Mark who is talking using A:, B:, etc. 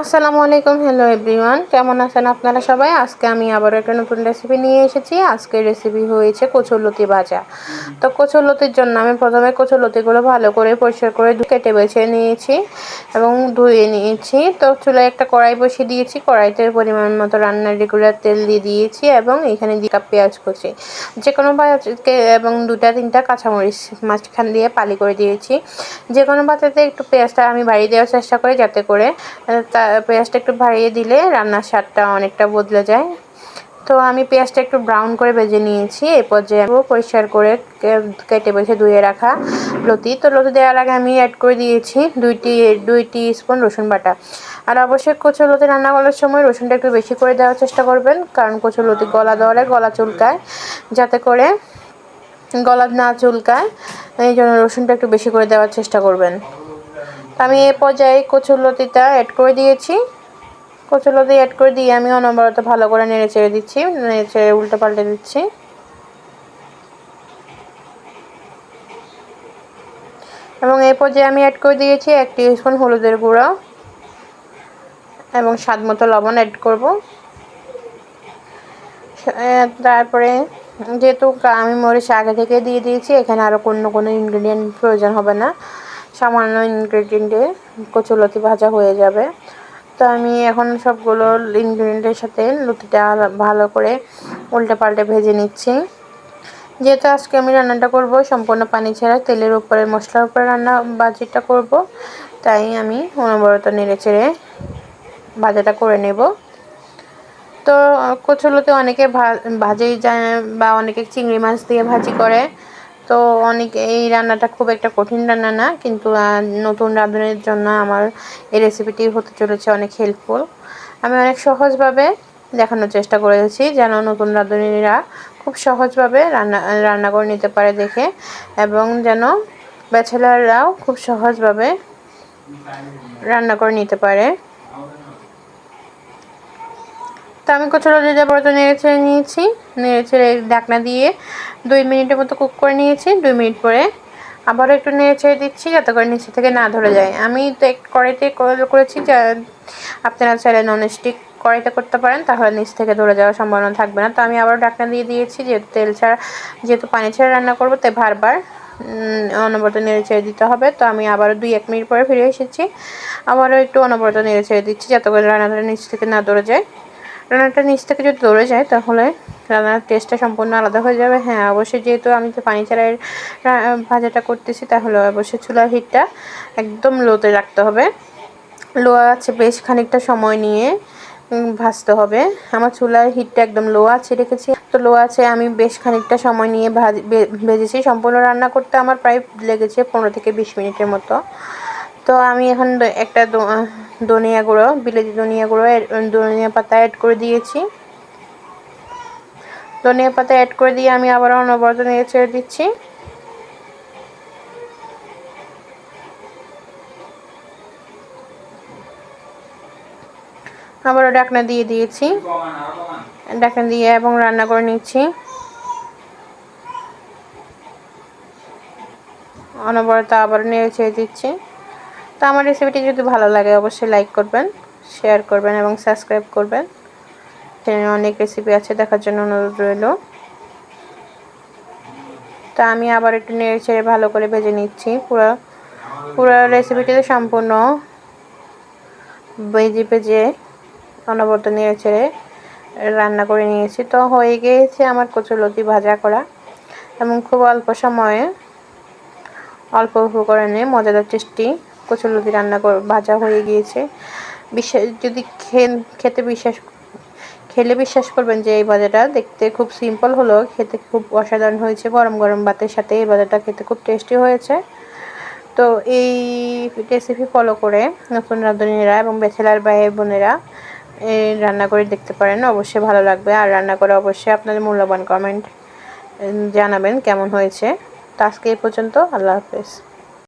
A: আসসালামু আলাইকুম hello everyone কেমন আছেন আপনারা সবাই? আজকে আমি আবার একটা নতুন রেসিপি নিয়ে এসেছি। আজকের রেসিপি হয়েছে কচুরলতি ভাজা। তো কচুরলতির জন্য আমি প্রথমে কচুরলতিগুলো ভালো করে পরিষ্কার করে কেটে বেছে নিয়েছি এবং ধুয়ে নিয়েছি। তো চুলায় একটা কড়াই বসিয়ে দিয়েছি। কড়াইতে পরিমাণ মতো রান্নার রেগুলার তেল দিয়ে দিয়েছি এবং এখানে দু কাপ পেঁয়াজ কুচি। যে কোনো ভাজকে এবং দুটা তিনটা কাঁচামরিচ মাঝখান দিয়ে পালি করে দিয়েছি। যে কোনো ভাজাতে একটু পেঁয়াজটা আমি বাড়িয়ে দেওয়ার চেষ্টা করি যাতে করে তা পেঁয়াজটা একটু ভাড়িয়ে দিলে রান্নার স্বাদটা অনেকটা বদলে যায়। তো আমি পেঁয়াজটা একটু ব্রাউন করে ভেজে নিয়েছি। এই পর্যায়ে পরিষ্কার করে কেটে বেছে ধুয়ে রাখা লতি। তো লতি দেওয়ার আগে আমি অ্যাড করে দিয়েছি দুইটি দুইটি স্পুন রসুন বাটা। আর অবশ্যই কচু লতি রান্না করার সময় রসুনটা একটু বেশি করে দেওয়ার চেষ্টা করবেন, কারণ কচু লতি গলা দেওয়ালে গলা চুলকায়। যাতে করে গলা না চুলকায় এই জন্য রসুনটা একটু বেশি করে দেওয়ার চেষ্টা করবেন। আমি এ পর্যায়ে কচুরলতিটা অ্যাড করে দিয়েছি। কচুরলতি অ্যাড করে দিয়ে আমি অনবরত ভালো করে নেড়ে চেড়ে দিচ্ছি, নেড়ে চেড়ে উল্টো পাল্টে দিচ্ছি। এবং এই পর্যায়ে আমি অ্যাড করে দিয়েছি এক স্পুন হলুদের গুঁড়ো এবং স্বাদ মতো লবণ অ্যাড করব। তারপরে যেহেতু আমি মরিচ আগে থেকে দিয়ে দিয়েছি, এখানে আরও কোনো কোনো ইনগ্রিডিয়েন্ট প্রয়োজন হবে না। সামান্য ইনগ্রেডিয়েন্টে কচুলতি ভাজা হয়ে যাবে। তো আমি এখন সবগুলো ইনগ্রিডিয়েন্টের সাথে লুতিটা ভালো করে উল্টে পাল্টে ভেজে নিচ্ছি। যেহেতু আজকে আমি রান্নাটা করব, সম্পূর্ণ পানি ছাড়া তেলের উপরে, মশলার উপরে রান্না বাজিটা করব, তাই আমি অনবরত নেড়ে চেড়ে ভাজাটা করে নেব। তো কচুলতি অনেকে ভাজেই যায় বা অনেকে চিংড়ি মাছ দিয়ে ভাজি করে। তো অনেক এই রান্নাটা খুব একটা কঠিন রান্না না, কিন্তু নতুন রাঁধুনের জন্য আমার এই রেসিপিটি হতে চলেছে অনেক হেল্পফুল আমি অনেক সহজভাবে দেখানোর চেষ্টা করেছি যেন নতুন রাঁধুনিরা খুব সহজভাবে রান্না রান্না করে নিতে পারে দেখে, এবং যেন ব্যাচেলাররাও খুব সহজভাবে রান্না করে নিতে পারে তো আমি কচুরি যাবার নেড়ে ছেড়ে নিয়েছি। নেড়ে ছেড়ে ঢাকনা দিয়ে দুই মিনিটের মতো কুক করে নিয়েছি। দুই মিনিট পরে আবারও একটু নেড়ে ছেড়ে দিচ্ছি যাতে করে নিচে থেকে না ধরে যায়। আমি তো এক কড়াইতে করেছি যা আপনারা চাইলে ননস্টিক কড়াইতে করতে পারেন, তাহলে নিচ থেকে ধরে যাওয়ার সম্ভাবনা থাকবে না। তো আমি আবারও ঢাকনা দিয়ে দিয়েছি, যেহেতু তেল ছাড়া যেহেতু পানি ছাড়া রান্না করব, তাই বারবার অনবরত নেড়ে ছেড়ে দিতে হবে। তো আমি আবারও দুই এক মিনিট পরে ফিরে এসেছি। আবারও একটু অনবরত নেড়ে ছেড়ে দিচ্ছি যাতে করে রান্নাটা নিচ থেকে না ধরে যায়। রান্নাটা নিচ থেকে যদি দৌড়ে যায়, তাহলে রান্নার টেস্টটা সম্পূর্ণ আলাদা হয়ে যাবে। হ্যাঁ অবশ্যই যেহেতু আমি তো পানি ছাড়াই ভাজাটা করতেছি, তাহলে অবশ্যই চুলার হিটটা একদম লোতে রাখতে হবে। লো আছে বেশ খানিকটা সময় নিয়ে ভাজতে হবে। আমার চুলার হিটটা একদম লো আছে রেখেছি। তো লো আছে, আমি বেশ খানিকটা সময় নিয়ে ভাজ ভেজেছি। সম্পূর্ণ রান্না করতে আমার প্রায় লেগেছে পনেরো থেকে বিশ মিনিটের মতো। তো আমি এখন একটা ধনিয়া গুঁড়ো, বিলেতি ধনিয়া গুঁড়ো ধনিয়া পাতা অ্যাড করে দিয়েছি। ধনিয়া পাতা অ্যাড করে দিয়ে আমি আবার অনবরত নিয়ে ছেড়ে দিচ্ছি। আবারও ডাকনা দিয়ে দিয়েছি। ডাকনা দিয়ে এবং রান্না করে নিচ্ছি। অনবরত আবার নেড়ে ছেড়ে দিচ্ছি। তো আমার রেসিপিটি যদি ভালো লাগে, অবশ্যই লাইক করবেন শেয়ার করবেন এবং সাবস্ক্রাইব করবেন। চ্যানেলে অনেক রেসিপি আছে, দেখার জন্য অনুরোধ রইল। তা আমি আবার একটু নেড়ে ছেড়ে ভালো করে ভেজে নিচ্ছি। পুরো পুরো রেসিপিটিতে সম্পূর্ণ ভেজে ভেজে অনবরত নেড়ে ছেড়ে রান্না করে নিয়েছি। তো হয়ে গিয়েছে আমার কচুলতি ভাজা করা এবং খুব অল্প সময়ে অল্প উপকরণে মজাদার টেস্টি কচুরলতি রান্না ভাজা হয়ে গিয়েছে। বিশ্বাস যদি খেতে বিশ্বাস খেলে বিশ্বাস করবেন যে এই ভাজাটা দেখতে খুব সিম্পল হলো, খেতে খুব অসাধারণ হয়েছে। গরম গরম ভাতের সাথে এই ভাজাটা খেতে খুব টেস্টি হয়েছে। তো এই রেসিপি ফলো করে নতুন রাঁধুনিরা এবং বেছেলার ভাই বোনেরা রান্না করে দেখতে পারেন। অবশ্যই ভালো লাগবে। আর রান্না করে অবশ্যই আপনাদের মূল্যবান কমেন্ট জানাবেন কেমন হয়েছে। তো আজকে এই পর্যন্ত, আল্লাহ হাফেজ।